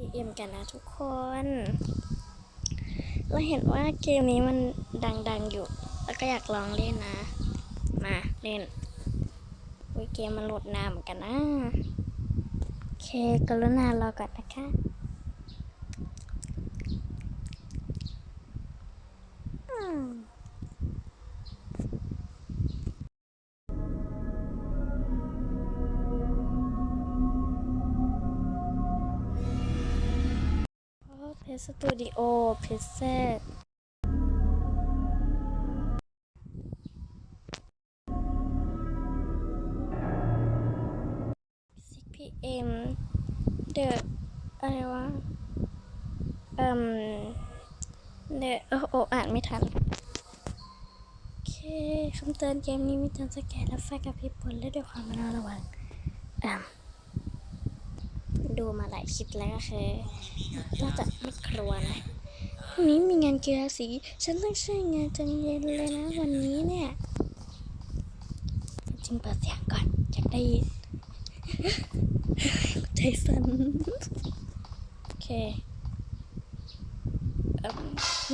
PM กันนะทุกคน เราเห็นว่าเกมนี้มันดังๆอยู่ แล้วก็อยากลองเล่นนะ มาเล่นวิเกมมันโหลดนานเหมือนกันนะ โอเคกรุณารอก่อนนะคะ สตูดิโอเพจเซตซิกพีเอ็มเดอะอะไรวะเอ่มเดอะโอ้โออ่านไม่ทัน โอเคคำเตือนเกมนี้มีการสแกนและไฟกับพริบผลและด้วยความระวังอ่า ดูมาหลายคลิปแล้วก็คือน่าจะไม่กลัวนะพรุ่งนี้มีงานกีฬาสี ฉันต้องช่วยงานจนเย็นเลยนะวันนี้เนี่ยจริงเปิดเสียงก่อนอยากได้ยินใจสั่นโอเคเอิ่ม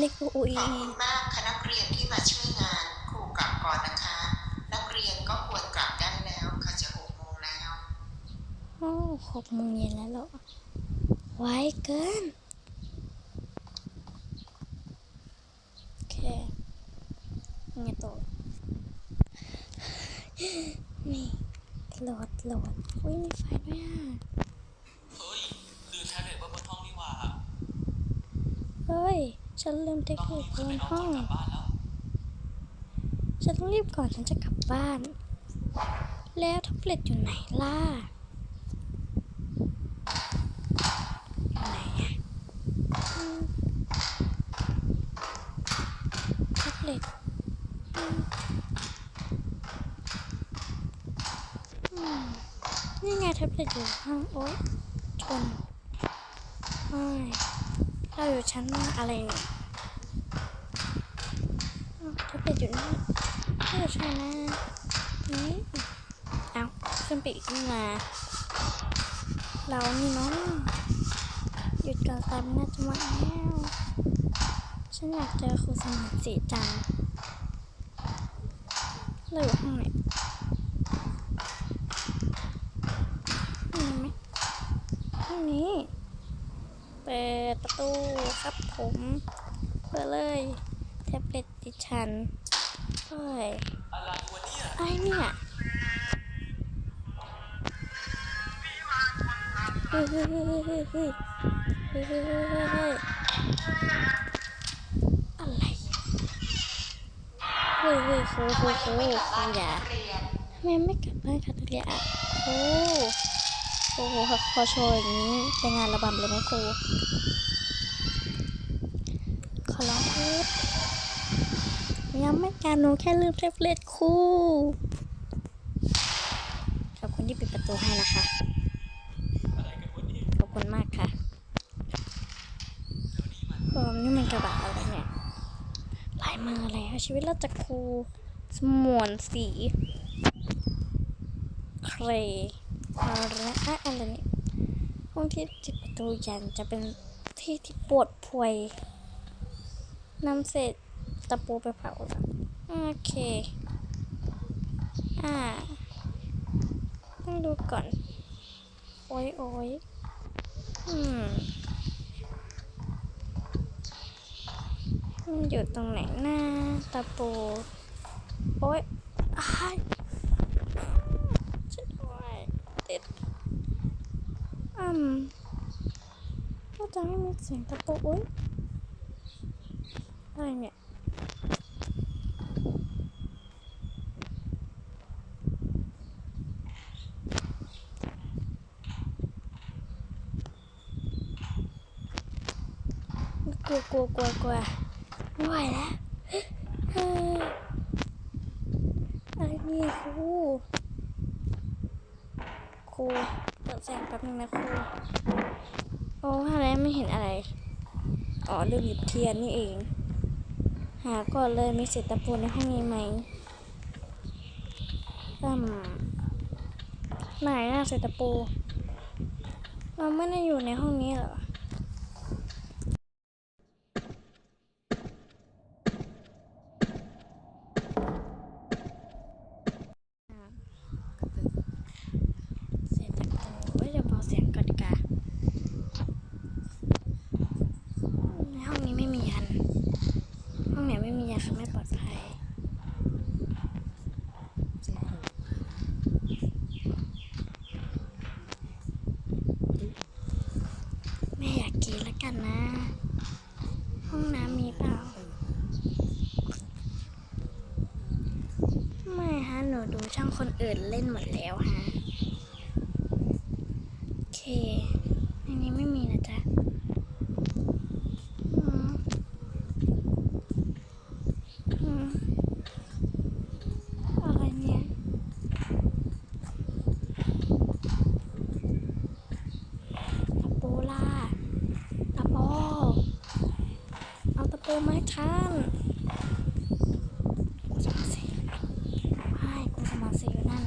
นี่กูอุยขอบคุณมากคณะนักเรียนที่มาช่วยงานครูกลับก่อนนะคะ นักเรียนก็ควรกลับได้แล้วค่ะจะหกโมงแล้ว โอ้ หกโมงเย็นแล้วเหรอ ไวเกิน โอเคไงต่อนี่โหลดโหลดอุ้ยมีไฟด้วยอะ เฮ้ยลืมแท็บเล็ตไว้บนห้องนี่หว่าเฮ้ย ฉันลืมเทคต้องนิรีคบบขึ้นนไปเอาห้ก่ออนงกลับบ้านแล้ว ฉันต้องรีบก่อนฉันจะกลับบ้าน แล้วแท็บเล็ตอยู่ไหนล่ะอยู่ไหนอะอืมแท็บเล็ตอืมอืมนี่ไงแท็บเล็ตอยู่ห้องโอ๊ยชนไม่เราอยู่ชั้นอะไรเนี่ยแท็บเล็ตอยู่นี่ไม่ใช่นะนี่เอาขึ้นไปอีกขึ้นมาเรานี่เนาะหยุดก่อนตามน่าจะมาแล้วฉันอยากเจอครูสมานสีจังเราอยู่ห้องไหน นี้เปิดประตูครับผมเปิดเลยแท็บเล็ตดิฉันโอ้ยไอ้เนี่ยเฮ้ยเฮ้ยเฮ้ยเฮ้ยเฮ้ยเฮ้ยเฮ้ยอะไรเฮ้ยเฮ้ยโคโคโคโคอย่าทำไมไม่กลับบ้านคะตุเรียโค ครูครูครับพอโชว์อย่างนี้เป็นงานระบำเลยไหมครูขอร้องเถอะยังไม่การหนูแค่ลืมแท็บเล็ตคู่ขอบคุณที่ปิดประตูให้นะคะขอบคุณมากค่ะนี่มันโอ้นี่มันกระบะอะไรเนี่ยลายมืออะไรชีวิตเราจะครูสมวนสีเคร อะไรอะอะไรเนี่ยห้องที่ติดประตูยันจะเป็นที่ที่ปวดพวยนำเศษตะปูไปเผาโอเค อ่า ต้องดูก่อน โอ้ยโอ้ยอืมมันอยู่ตรงไหนหน้าตะปู โอ้ยอ้าย 어쩌면 생각 보고 아니야 cua cua cua cua. Ngoài đó. Ai nghe cua cua แล้วเฮ้ยอะไรเนี่ยครูครูเปิดแสงแป๊บนึงนะครูโอ้อะไรไม่เห็นอะไร อ๋อลืมหยิบเทียนนี่เอง หาก่อนเลยมีเศษตะปูในห้องนี้ไหมอืมไหนน่ะเศษตะปู เราไม่ได้อยู่ในห้องนี้เหรอ เนี่ยคือไม่ปลอดภัยแม่อยากกินแล้วกันนะ ห้องน้ำมีเปล่า ไม่ฮะ หนูดูช่างคนอื่นเล่นหมดแล้วฮะ โอเค ในนี้ไม่มีนะจ๊ะอืมอืมอะไรเนี่ย ตะปูล่ะตะโปเอาตะปูมาให้ท่านกูสมาสีไม่กูสมาสีอยู่นั่น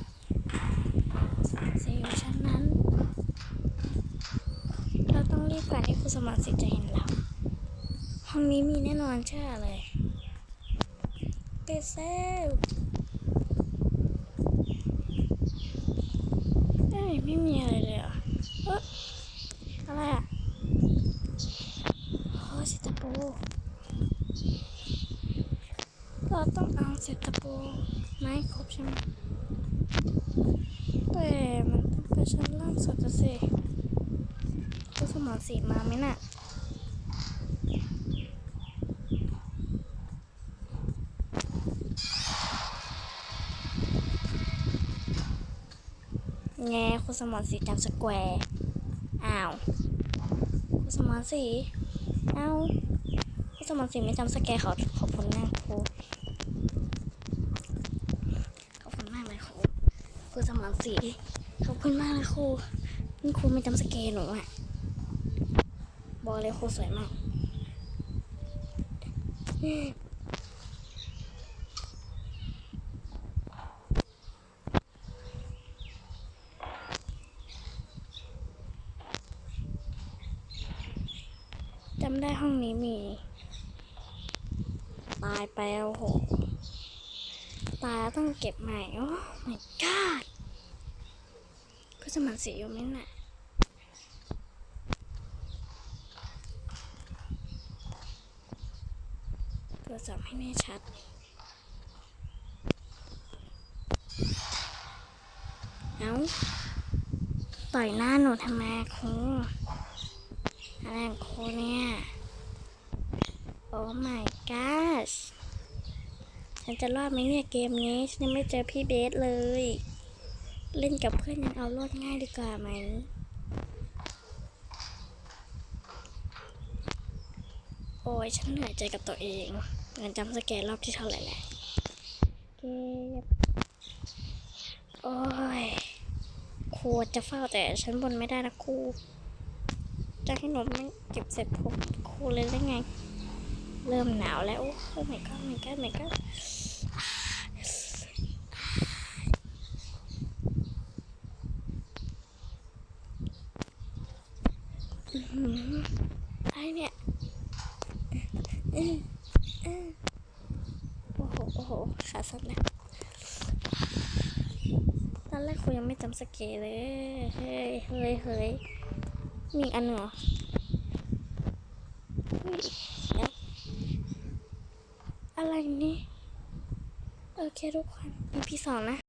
สมาสีอยู่ชั้นนั้น เราต้องรีบก่อนที่คุสมาสีจะเห็นเราห้องนี้มีแน่นอนเชื่อเลยเปเซลเอ้ไม่มีอะไรเลยเหรอะเอ๊ะ อะไรอะโอ้เศษตะปู เราต้องเอาเศษตะปูไม้ครบใช่ไหมแต่มันต้องไปชั้นล่างสุดจะสิก็สมองสีมาไหมน่ะแงคุณสมอนสีจำสแควร์อ้าวคุณสมอนสีอ้าวคุณสมอนสีไม่จำสแกร์เขาขากครูขอบคุณมากเลยครูค รูสมอนสีขอบคุณมากเลยครูนี่ครูไม่จำสแกร์หนูอะ บอกเลยครูสวยมากจำได้ห้องนี้มี ตายไปแล้วโห ตายแล้วต้องเก็บใหม่ โอ้ my god ก็จะมาสีอยู่ไหมน่ะตรวจสอบให้แน่ชัด เอาต่อยหน้าหนูทำไมครูอะไรครูเนี่ย โอ้ my gosh ฉันจะรอดไหมเนี่ยเกมนี้ฉันยังไม่เจอพี่เบสเลย เล่นกับเพื่อนยังเอารอดง่ายดีกว่าไหมโอ้ยฉันเหนื่อยใจกับตัวเองเงินจำสแกนรอบที่เท่าไหร่แหละเก็บโอ้ยครูจะเฝ้าแต่ฉันบนไม่ได้นะครูจะให้หนูไม่เก็บเสร็จผมครูเลยได้ไง เริ่มหนาวแล้ว โอ้ my god my god my god อื้อหืออะไรเนี่ยโอ้โห โอ้โห ขาสั่นแล้วตอนแรกครูยังไม่จำสเกลเลย เฮ้ย เฮ้ย เฮ้ย มีอันหนึ่งเหรอ อะไรนี่ โอเคทุกคน EP สองนะ